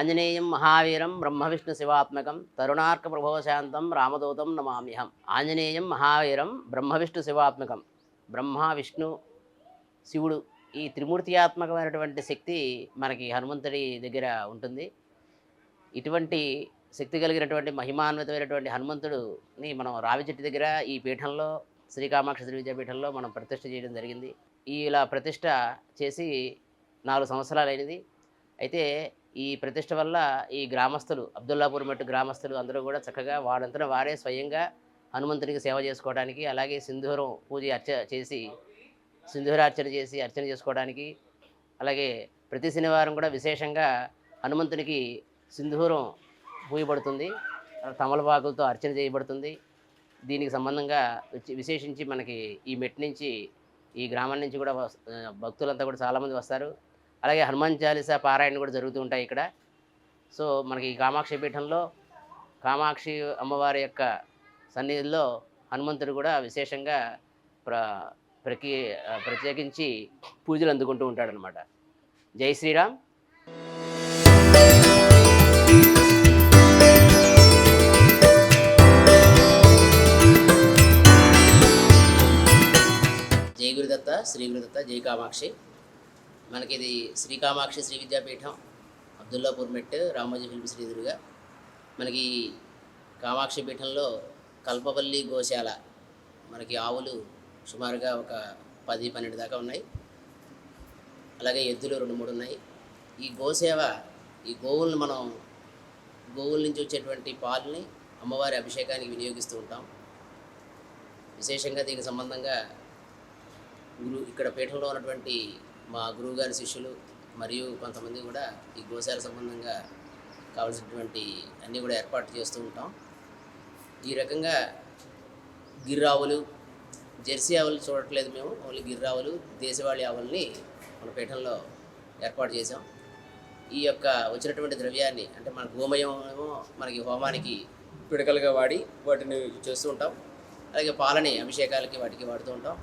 ఆంజనేయం మహావీరం బ్రహ్మ విష్ణు శివాత్మకం తరుణార్క ప్రభోశాంతం రామదూతం నమామ్యహం. ఆంజనేయం మహావీరం బ్రహ్మ విష్ణు శివాత్మకం. బ్రహ్మ విష్ణు శివుడు ఈ త్రిమూర్తియాత్మకమైనటువంటి శక్తి మనకి హనుమంతుడి దగ్గర ఉంటుంది. ఇటువంటి శక్తి కలిగినటువంటి మహిమాన్వితమైనటువంటి హనుమంతుడుని మనం రావి చెట్టు దగ్గర ఈ పీఠంలో శ్రీకామాక్ష శ్రీ విద్యాపీఠంలో మనం ప్రతిష్ట చేయడం జరిగింది. ఇలా ప్రతిష్ట చేసి నాలుగు సంవత్సరాలు అయినది అయితే ఈ ప్రతిష్ట వల్ల ఈ గ్రామస్తులు అబ్దుల్లాపూర్ మెట్టు గ్రామస్తులు అందరూ కూడా చక్కగా వాడంతట వారే స్వయంగా హనుమంతునికి సేవ చేసుకోవడానికి అలాగే సింధూరం పూజ అర్చ చేసి సింధూరార్చన చేసి అర్చన చేసుకోవడానికి అలాగే ప్రతి శనివారం కూడా విశేషంగా హనుమంతునికి సింధూరం పూయబడుతుంది. తమలపాకులతో అర్చన చేయబడుతుంది. దీనికి సంబంధంగా విశేషించి మనకి ఈ మెట్ నుంచి ఈ గ్రామం నుంచి కూడా భక్తులంతా కూడా చాలామంది వస్తారు. అలాగే హనుమాన్ చాలీసా పారాయణ కూడా జరుగుతూ ఉంటాయి ఇక్కడ. సో మనకి ఈ కామాక్షి పీఠంలో కామాక్షి అమ్మవారి యొక్క సన్నిధిలో హనుమంతుడు కూడా విశేషంగా ప్ర ప్రకి ప్రత్యేకించి పూజలు అందుకుంటూ ఉంటాడనమాట జై శ్రీరామ్. జై గురుదత్త శ్రీ గురుదత్త జై కామాక్షి. మనకి ఇది శ్రీ కామాక్షి శ్రీ విద్యాపీఠం అబ్దుల్లాపూర్ మెట్ రామోజీ ఫిల్మ్ శ్రీ ఎదురుగా మనకి కామాక్షి పీఠంలో కల్పవల్లి గోశాల మనకి ఆవులు సుమారుగా ఒక పది పన్నెండు దాకా ఉన్నాయి. అలాగే ఎద్దులు రెండు మూడు ఉన్నాయి. ఈ గోసేవ ఈ గోవులను మనం గోవుల నుంచి వచ్చేటువంటి పాలని అమ్మవారి అభిషేకానికి వినియోగిస్తూ ఉంటాం. విశేషంగా దీనికి సంబంధంగా గురు ఇక్కడ పీఠంలో ఉన్నటువంటి మా గురువుగారి శిష్యులు మరియు కొంతమంది కూడా ఈ గోశాల సంబంధంగా కావలసినటువంటి అన్నీ కూడా ఏర్పాటు చేస్తూ ఉంటాం. ఈ రకంగా గిర్రావులు జెర్సీ ఆవులు చూడట్లేదు మేము ఓన్లీ గిర్రావులు దేశవాళీ ఆవుల్ని మన పీఠంలో ఏర్పాటు చేసాం ఈ యొక్క వచ్చినటువంటి ద్రవ్యాన్ని అంటే మన గోమయం ఏమో మనకి హోమానికి పిడకలుగా వాడి వాటిని చేస్తూ ఉంటాం. అలాగే పాలని అభిషేకాలకి వాటికి వాడుతూ ఉంటాం.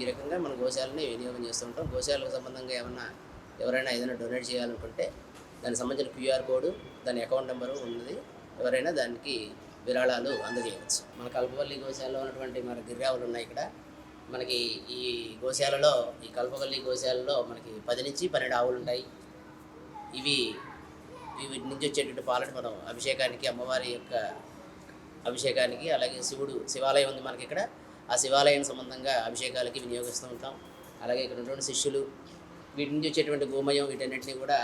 ఈ రకంగా మన గోశాలని వినియోగం చేస్తూ ఉంటాం. గోశాలకు సంబంధంగా ఏమన్నా ఎవరైనా ఏదైనా డొనేట్ చేయాలనుకుంటే దానికి సంబంధించిన క్యూఆర్ కోడ్ దాని అకౌంట్ నెంబరు ఉన్నది. ఎవరైనా దానికి విరాళాలు అందజేయవచ్చు. మన కల్పవల్లి గోశాలలో ఉన్నటువంటి మన గిర్రావులు ఉన్నాయి ఇక్కడ. మనకి ఈ గోశాలలో ఈ కల్పవల్లి గోశాలలో మనకి పది నుంచి పన్నెండు ఆవులు ఉంటాయి. ఇవి ఇవి వీటి నుంచి వచ్చేటువంటి పాలను మనం అభిషేకానికి అమ్మవారి యొక్క అభిషేకానికి అలాగే శివుడు శివాలయం ఉంది మనకి ఇక్కడ. ఆ శివాలయం సంబంధంగా అభిషేకాలకి వినియోగిస్తూ ఉంటాం. అలాగే ఇక్కడ ఉన్నటువంటి శిష్యులు వీటి నుంచి వచ్చేటువంటి గోమయం వీటన్నిటిని కూడా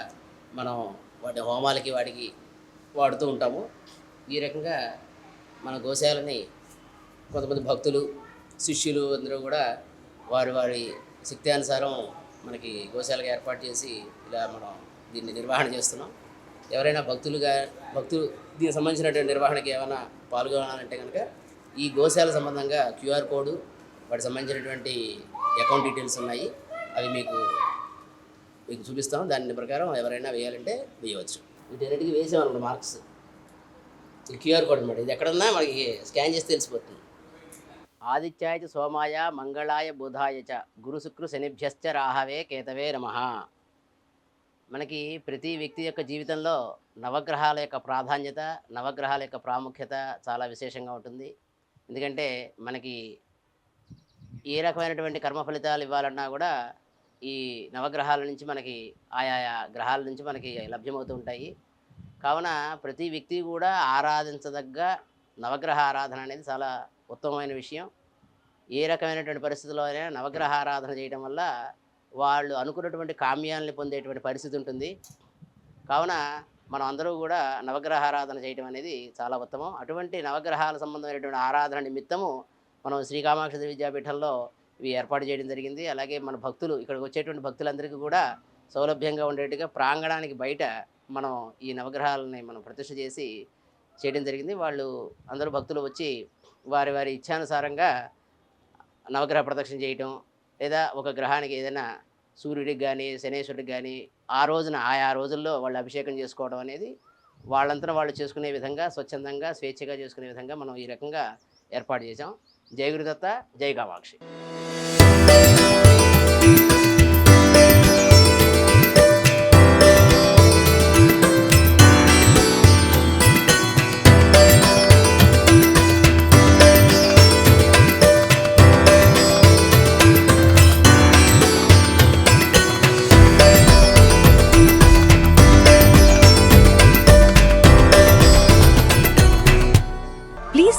మనం వాటి హోమాలకి వాటికి వాడుతూ ఉంటాము. ఈ రకంగా మన గోశాలని కొంతమంది భక్తులు శిష్యులు అందరూ కూడా వారి వారి శక్త్యానుసారం మనకి గోశాలకు ఏర్పాటు చేసి ఇలా మనం దీన్ని నిర్వహణ చేస్తున్నాం. ఎవరైనా భక్తులుగా భక్తులు దీనికి సంబంధించినటువంటి నిర్వహణకి ఏమైనా పాల్గొనాలంటే కనుక ఈ గోశాల సంబంధంగా క్యూఆర్ కోడ్ వాటికి సంబంధించినటువంటి అకౌంట్ డీటెయిల్స్ ఉన్నాయి. అవి మీకు మీకు చూపిస్తాం. దాని ప్రకారం ఎవరైనా వేయాలంటే వేయవచ్చు. వీటన్నిటికీ వేసామన్నమాట మార్క్స్. ఇది క్యూఆర్ కోడ్ అనమాట ఇది ఎక్కడున్నా మనకి స్కాన్ చేస్తే తెలిసిపోతుంది. ఆదిత్యాయ చ సోమాయ మంగళాయ బుధాయ చ గురు శుక్రు శనిభ్యశ్చ రాహవే కేతవే నమ. మనకి ప్రతి వ్యక్తి యొక్క జీవితంలో నవగ్రహాల యొక్క ప్రాధాన్యత నవగ్రహాల యొక్క ప్రాముఖ్యత చాలా విశేషంగా ఉంటుంది. ఎందుకంటే మనకి ఏ రకమైనటువంటి కర్మ ఫలితాలు ఇవ్వాలన్నా కూడా ఈ నవగ్రహాల నుంచి మనకి ఆయా గ్రహాల నుంచి మనకి లభ్యమవుతూ ఉంటాయి. కావున ప్రతి వ్యక్తి కూడా ఆరాధించదగ్గ నవగ్రహ ఆరాధన అనేది చాలా ఉత్తమమైన విషయం. ఏ రకమైనటువంటి పరిస్థితుల్లో అయినా నవగ్రహ ఆరాధన చేయడం వల్ల వాళ్ళు అనుకున్నటువంటి కామ్యాలని పొందేటువంటి పరిస్థితి ఉంటుంది. కావున మనం అందరూ కూడా నవగ్రహ ఆరాధన చేయటం అనేది చాలా ఉత్తమం. అటువంటి నవగ్రహాల సంబంధమైనటువంటి ఆరాధన నిమిత్తము మనం శ్రీకామాక్షి విద్యాపీఠంలో ఇవి ఏర్పాటు చేయడం జరిగింది. అలాగే మన భక్తులు ఇక్కడికి వచ్చేటువంటి భక్తులందరికీ కూడా సౌలభ్యంగా ఉండేట్టుగా ప్రాంగణానికి బయట మనం ఈ నవగ్రహాలని మనం ప్రతిష్ఠ చేసి చేయడం జరిగింది. వాళ్ళు అందరూ భక్తులు వచ్చి వారి వారి ఇచ్ఛానుసారంగా నవగ్రహ ప్రదక్షిణ చేయటం లేదా ఒక గ్రహానికి ఏదైనా సూర్యుడికి కానీ శనేశ్వరుడికి కానీ ఆ రోజున ఆయా రోజుల్లో వాళ్ళు అభిషేకం చేసుకోవడం అనేది వాళ్ళంతా వాళ్ళు చేసుకునే విధంగా స్వచ్ఛందంగా స్వేచ్ఛగా చేసుకునే విధంగా మనం ఈ రకంగా ఏర్పాటు చేసాం జై గురుదత్త జై కామాక్షి